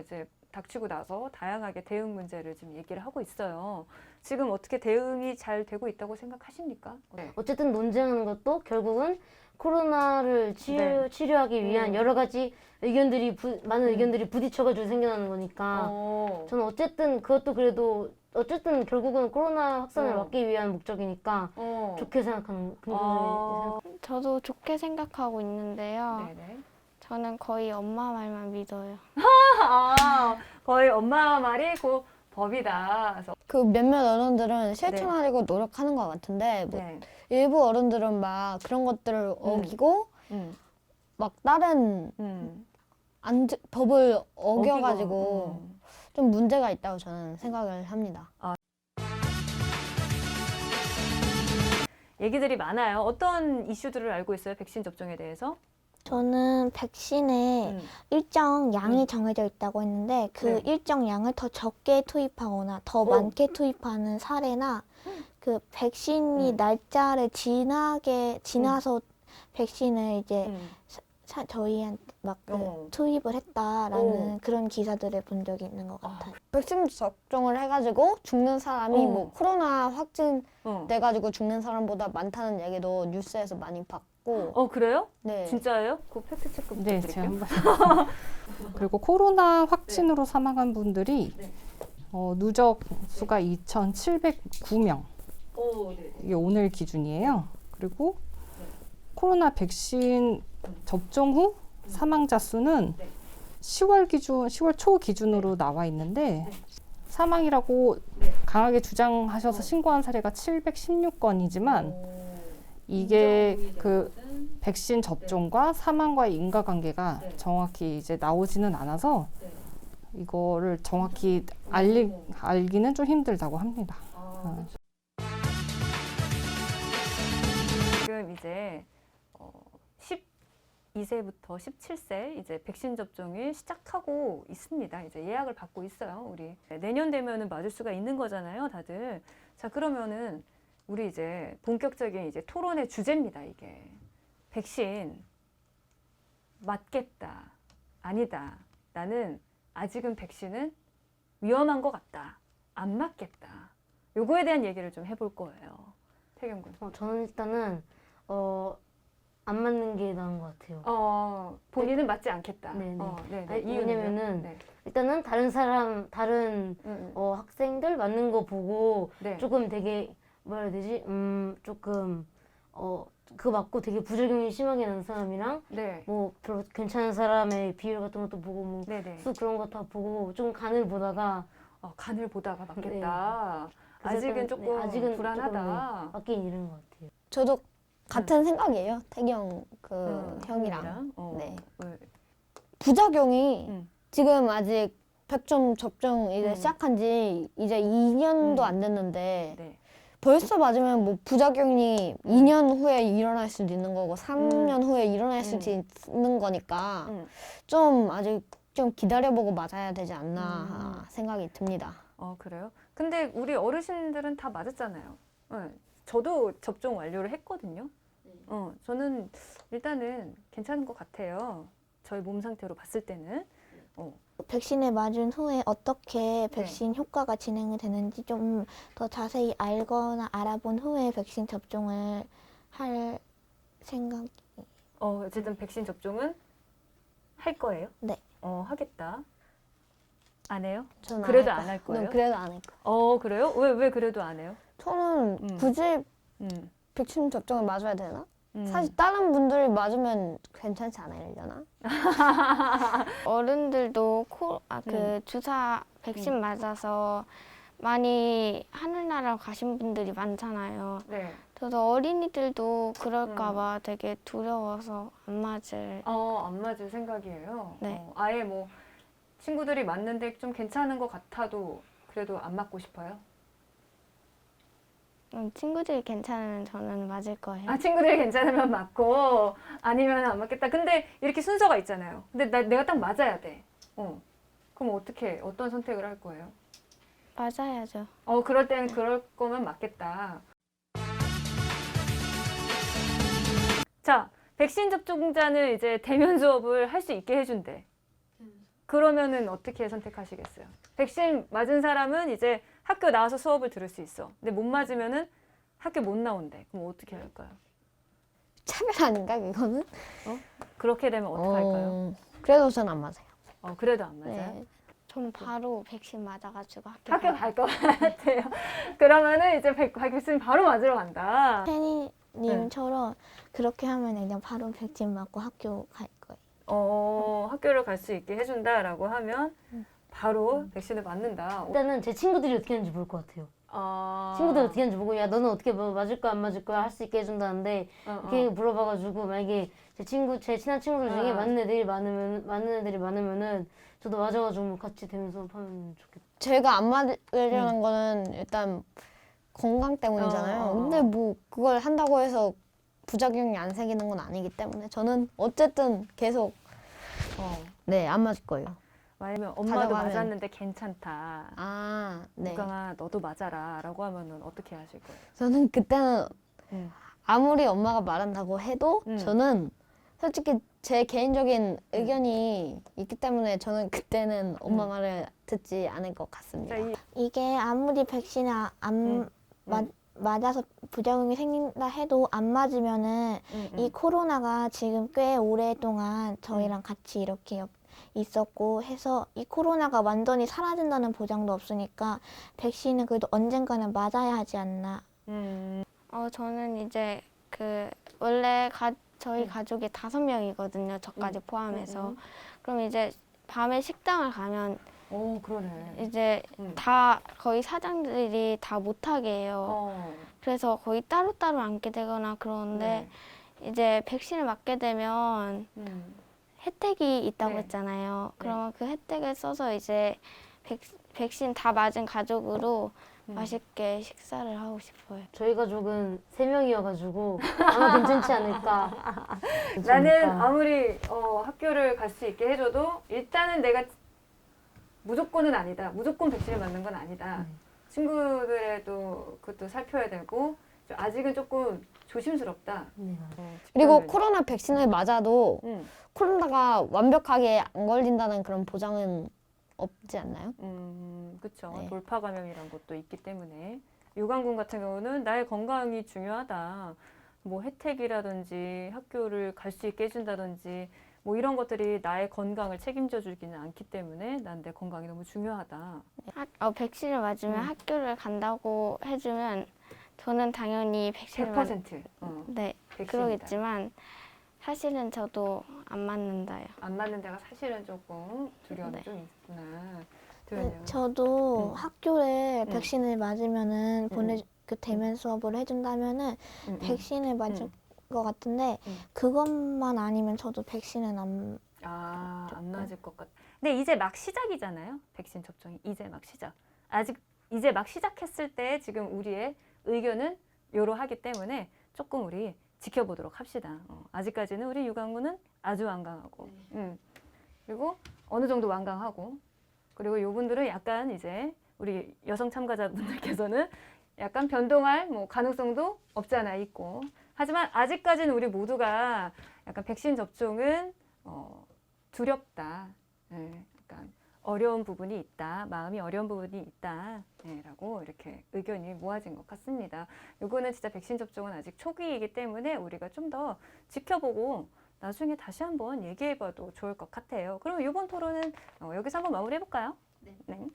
이제 닥치고 나서 다양하게 대응 문제를 지금 얘기를 하고 있어요. 지금 어떻게 대응이 잘 되고 있다고 생각하십니까? 네. 어쨌든 논쟁하는 것도 결국은 코로나를 치료, 네. 치료하기 위한 음. 여러 가지 의견들이 부, 많은 음. 의견들이 부딪혀가지고 생겨나는 거니까 어. 저는 어쨌든 그것도 그래도 어쨌든 결국은 코로나 확산을 어. 막기 위한 목적이니까 어. 좋게 생각하는 어. 저도 좋게 생각하고 있는데요. 네네. 저는 거의 엄마 말만 믿어요. 아, 거의 엄마 말이 그 법이다. 그래서 그 몇몇 어른들은 실천하려고 노력하는 것 같은데 뭐 네. 일부 어른들은 막 그런 것들을 어기고 음. 막 다른 음. 안, 법을 어겨가지고 어기고, 음. 좀 문제가 있다고 저는 생각을 합니다. 얘기들이 많아요. 어떤 이슈들을 알고 있어요? 백신 접종에 대해서? 저는 백신에 음. 일정 양이 음. 정해져 있다고 했는데 그 네. 일정 양을 더 적게 투입하거나 더 많게 투입하는 사례나 그 백신이 음. 날짜를 지나게 지나서 백신을 이제 음. 사- 저희한테 막 그 어. 투입을 했다라는 어. 그런 기사들을 본 적이 있는 것 아, 같아요. 백신 접종을 해가지고 죽는 사람이 어. 뭐 코로나 확진 어. 돼가지고 죽는 사람보다 많다는 얘기도 뉴스에서 많이 봤고 어 그래요? 네. 진짜예요? 그 팩트 체크 네, 제가 부탁드릴게요. 한번. 그리고 코로나 확진으로 사망한 분들이 네. 어, 누적 수가 2,709명. 오, 네. 이게 오늘 기준이에요. 그리고 코로나 백신 접종 후 사망자 수는 네. 10월 기준, 10월 초 기준으로 나와 있는데 네. 사망이라고 네. 강하게 주장하셔서 신고한 사례가 716건이지만 오. 이게 그. 백신 접종과 사망과의 인과관계가 네. 정확히 이제 나오지는 않아서 네. 이거를 정확히 알리, 알기는 좀 힘들다고 합니다. 아, 어. 그쵸. 지금 이제 어, 12세부터 17세 이제 백신 접종을 시작하고 있습니다. 이제 예약을 받고 있어요. 우리 내년 되면은 맞을 수가 있는 거잖아요, 다들. 자 그러면은 우리 이제 본격적인 이제 토론의 주제입니다. 이게 백신 맞겠다, 아니다. 나는 아직은 백신은 위험한 것 같다, 안 맞겠다. 요거에 대한 얘기를 좀 해볼 거예요. 태경 군. 어, 저는 일단은 어, 안 맞는 게 나은 것 같아요. 어, 본인은 맞지 않겠다. 네네. 어, 네네. 아니, 이유는요? 왜냐면은 네. 일단은 다른 사람 다른 음, 음. 어, 학생들 맞는 거 보고 네. 조금 되게 뭐라 해야 되지? 음 조금 어 그거 맞고 되게 부작용이 심하게 난 사람이랑 네. 뭐 별로 괜찮은 사람의 비율 같은 것도 보고 뭐 네네. 수 그런 거 다 보고 좀 간을 보다가 어, 간을 보다가 맞겠다. 그래서 아직은 조금 네, 아직은 불안하다. 맞긴 이른 것 같아요. 저도 같은 생각이에요. 태경 그 음, 형이랑. 어, 네. 네. 부작용이 음. 지금 아직 백점 접종 이제 음. 시작한 지 이제 2년도 음. 안 됐는데 네. 벌써 맞으면 뭐 부작용이 2년 후에 일어날 수도 있는 거고 3년 후에 일어날 수도 음. 있는 거니까 음. 좀 아직 좀 기다려보고 맞아야 되지 않나 음. 생각이 듭니다. 어, 그래요? 근데 우리 어르신들은 다 맞았잖아요. 네. 저도 접종 완료를 했거든요. 어, 저는 일단은 괜찮은 것 같아요. 저희 몸 상태로 봤을 때는. 백신을 맞은 후에 어떻게 네. 백신 효과가 진행이 되는지 좀 더 자세히 알거나 알아본 후에 백신 접종을 할 생각. 어, 어쨌든 백신 접종은 할 거예요? 네. 어, 하겠다. 안 해요? 저는 그래도 할안할 거예요. 거예요? 네, 그래도 안 할 거예요. 어, 그래요? 왜, 왜 그래도 안 해요? 저는 음. 굳이 음. 백신 접종을 맞아야 되나? 음. 사실 다른 분들이 맞으면 괜찮지 않으려나? 어른들도 코, 아, 그 음. 주사 백신 맞아서 많이 하늘나라 가신 분들이 많잖아요. 네. 저도 어린이들도 그럴까봐 되게 두려워서 안 맞을. 어, 안 맞을 생각이에요. 네. 어, 아예 뭐 친구들이 맞는데 좀 괜찮은 것 같아도 그래도 안 맞고 싶어요. 음, 친구들이 괜찮으면 저는 맞을 거예요. 아, 친구들이 괜찮으면 맞고 아니면 안 맞겠다. 근데 이렇게 순서가 있잖아요. 근데 나, 내가 딱 맞아야 돼. 어. 그럼 어떻게 어떤 선택을 할 거예요? 맞아야죠. 어, 그럴 때는 그럴 거면 맞겠다. 자, 백신 접종자는 이제 대면 수업을 할 수 있게 해준대. 그러면은 어떻게 선택하시겠어요? 백신 맞은 사람은 이제 학교 나와서 수업을 들을 수 있어. 근데 못 맞으면은 학교 못 나온대. 그럼 어떻게 할까요? 차별 아닌가 그거는? 그렇게 되면 어떻게 할까요? 어, 그래도 전 안 맞아요. 어, 그래도 안 맞아요. 네. 전 바로 백신 맞아가지고 학교 학교 가- 갈것 같아요. 그러면은 이제 백, 백신 바로 맞으러 간다. 혜니님처럼 그렇게 하면 그냥 바로 백신 맞고 학교 갈 거예요. 어, 학교를 갈 수 있게 해준다라고 하면 음. 바로 백신을 맞는다. 일단은 제 친구들이 어떻게 하는지 볼 것 같아요. 어, 친구들 어떻게 하는지 보고 야 너는 어떻게 뭐 맞을 거야 안 맞을 거야 할 수 있게 해준다는데 어, 어. 이렇게 물어봐가지고 만약에 제 친구 제 친한 친구들 중에 아. 맞는 애들이 많으면 맞는 애들이 많으면은 저도 맞아가지고 뭐 같이 되면서 하면 좋겠다. 제가 안 맞으려는 거는 일단 건강 때문이잖아요. 어, 어, 어. 근데 뭐 그걸 한다고 해서 부작용이 안 생기는 건 아니기 때문에 저는 어쨌든 계속 어. 네안 맞을 거예요. 아니면 엄마도 가져가면- 맞았는데 괜찮다. 아, 네. 우강아 너도 맞아라라고 하면은 어떻게 하실 거예요? 저는 그때는 음. 아무리 엄마가 말한다고 해도 음. 저는 솔직히 제 개인적인 의견이 있기 때문에 저는 그때는 엄마 음. 말을 듣지 않을 것 같습니다. 자, 이, 이게 아무리 백신을 아- 안 음, 맞, 음. 맞아서 부작용이 생긴다 해도 안 맞으면은 음, 음. 이 코로나가 지금 꽤 오랫동안 저희랑 같이 이렇게 옆- 있었고 해서 이 코로나가 완전히 사라진다는 보장도 없으니까 백신은 그래도 언젠가는 맞아야 하지 않나. 음, 어 저는 이제 그 원래 가, 저희 음. 가족이 다섯 명이거든요. 저까지 포함해서. 음, 그럼 이제 밤에 식당을 가면 오 그러네. 이제 음. 다 거의 사장들이 다 못하게 해요. 어, 그래서 거의 따로따로 앉게 되거나 그러는데 이제 백신을 맞게 되면 네. 음. 혜택이 있다고 네. 했잖아요. 그러면 그 혜택을 써서 이제 백, 백신 다 맞은 가족으로 음. 맛있게 식사를 하고 싶어요. 저희 가족은 세 명이어가지고 아마 괜찮지 않을까. 나는 괜찮을까. 아무리 어, 학교를 갈 수 있게 해줘도 일단은 내가 무조건은 아니다. 무조건 백신을 맞는 건 아니다. 네. 친구들에도 그것도 살펴야 되고 좀 아직은 조금 조심스럽다. 네. 어, 그리고 집단면이. 코로나 백신을 맞아도 음, 코로나가 완벽하게 안 걸린다는 그런 보장은 없지 않나요? 음, 그렇죠. 네. 돌파 감염이란 것도 있기 때문에 유관군 같은 경우는 나의 건강이 중요하다. 뭐 혜택이라든지 학교를 갈 수 있게 해준다든지 뭐 이런 것들이 나의 건강을 책임져 주기는 않기 때문에 난 내 건강이 너무 중요하다. 학, 어, 백신을 맞으면 음. 학교를 간다고 해주면 저는 당연히 백신을 맞, 100% 어, 네 백신이다. 그러겠지만 사실은 저도 안 맞는다요. 안 맞는 데가 사실은 조금 두려움이 네. 좀 있구나. 그 두려워요. 저도 음. 학교에 음. 백신을 맞으면은 음. 보내 그 대면 수업을 해준다면은 음, 음. 백신을 맞을 음. 것 같은데 음. 그것만 아니면 저도 백신은 안 아, 안. 맞을 것 같아. 근데 이제 막 시작이잖아요. 백신 접종이 이제 막 시작. 아직 이제 막 시작했을 때 지금 우리의 의견은 요러하기 때문에 조금 우리 지켜보도록 합시다. 어, 아직까지는 우리 유강군은 아주 완강하고, 음. 그리고 어느 정도 완강하고, 그리고 요분들은 약간 이제 우리 여성 참가자분들께서는 약간 변동할 뭐 가능성도 없지 않아 있고, 하지만 아직까지는 우리 모두가 약간 백신 접종은 어, 두렵다. 예, 약간 어려운 부분이 있다. 마음이 어려운 부분이 있다. 예, 라고 이렇게 의견이 모아진 것 같습니다. 요거는 진짜 백신 접종은 아직 초기이기 때문에 우리가 좀 더 지켜보고 나중에 다시 한번 얘기해봐도 좋을 것 같아요. 그럼 이번 토론은 어, 여기서 한번 마무리해볼까요? 네.